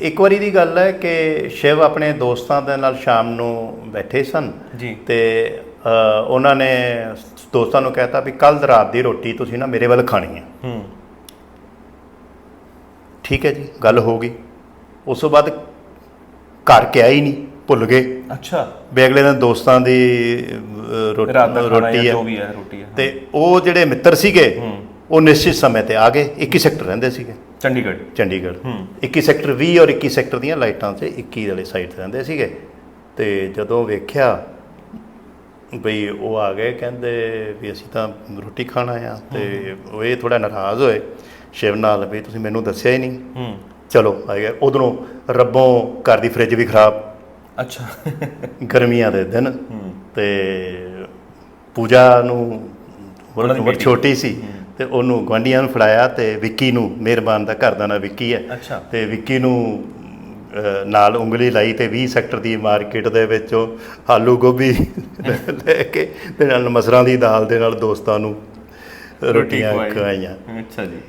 ਇੱਕ ਵਾਰੀ ਦੀ ਗੱਲ ਹੈ ਕਿ ਸ਼ਿਵ ਆਪਣੇ ਦੋਸਤਾਂ ਦੇ ਨਾਲ ਸ਼ਾਮ ਨੂੰ ਬੈਠੇ ਸਨ ਜੀ। ਤੇ ਉਹਨਾਂ ਨੇ ਦੋਸਤਾਂ ਨੂੰ ਕਹਿਤਾ ਵੀ ਕੱਲ ਰਾਤ ਦੀ ਰੋਟੀ ਤੁਸੀਂ ਨਾ ਮੇਰੇ ਵੱਲ ਖਾਣੀ ਹੈ। ਹੂੰ। ਠੀਕ ਹੈ ਜੀ ਗੱਲ ਹੋ ਗਈ। ਉਸ ਤੋਂ ਬਾਅਦ ਘਰ ਕਿਹਾ ਹੀ ਨਹੀਂ ਭੁੱਲ ਗਏ। ਅੱਛਾ। ਵੀ ਅਗਲੇ ਦਿਨ ਦੋਸਤਾਂ ਦੀ ਜਾਂ ਰੋਟੀ ਵੀ ਹੈ ਰੋਟੀ ਹੈ ਤੇ ਉਹ ਜਿਹੜੇ ਮਿੱਤਰ ਸੀਗੇ ਉਹ ਨਿਸ਼ਚਿਤ ਸਮੇਂ ਤੇ ਆ ਗਏ 21 ਸੈਕਟਰ ਰਹਿੰਦੇ ਸੀਗੇ। ਚੰਡੀਗੜ੍ਹ। ਚੰਡੀਗੜ੍ਹ। ਹੂੰ। 21 ਸੈਕਟਰ 20 ਔਰ 21 ਸੈਕਟਰ ਦੀਆਂ ਲਾਈਟਾਂ 'ਚ 21 ਵਾਲੇ ਸਾਈਡ ਤੇ ਰਹਿੰਦੇ ਸੀਗੇ। ਤੇ ਜਦੋਂ ਵੇਖਿਆ ਬਈ ਉਹ ਆ ਗਏ ਕਹਿੰਦੇ ਵੀ ਅਸੀਂ ਤਾਂ ਰੋਟੀ ਖਾਣਾ ਆ ਤੇ ਉਹ ਇਹ ਥੋੜਾ ਨਾਰਾਜ਼ ਹੋਏ ਸ਼ਿਵ ਨਾਲ ਵੀ ਤੁਸੀਂ ਮੈਨੂੰ ਦੱਸਿਆ ਹੀ ਨਹੀਂ। ਹੂੰ। ਚਲੋ ਆ ਗਏ ਉਧਰੋਂ ਰੱਬੋਂ ਘਰ ਦੀ ਫ੍ਰਿਜ ਵੀ ਖਰਾਬ। ਅੱਛਾ। ਗਰਮੀਆਂ ਦੇ ਦਿਨ। ਤੇ ਪੂਜਾ ਨੂੰ ਉਮਰ। ਛੋਟੀ ਸੀ। ਤੇ ਉਹਨੂੰ ਗਵਾਂਢੀਆਂ ਨੂੰ ਫੜਾਇਆ ਤੇ ਵਿੱਕੀ ਨੂੰ ਮਿਹਰਬਾਨ ਦਾ ਘਰ ਦਾ ਨਾਂ ਵਿੱਕੀ ਹੈ। ਅੱਛਾ। ਤੇ ਵਿੱਕੀ ਨੂੰ ਅਹ, ਨਾਲ ਉਂਗਲੀ ਲਾਈ ਤੇ 20 ਸੈਕਟਰ ਦੀ ਮਾਰਕੀਟ ਦੇ ਵਿੱਚੋਂ ਆਲੂ ਗੋਭੀ ਲੈ ਕੇ ਤੇ ਨਾਲ ਮਸਰਾਂ ਦੀ ਦਾਲ ਦੇ ਨਾਲ ਦੋਸਤਾਂ ਨੂੰ ਰੋਟੀਆਂ ਖਵਾਈ। ਖਵਾਈਆਂ। ਅੱਛਾ ਜੀ।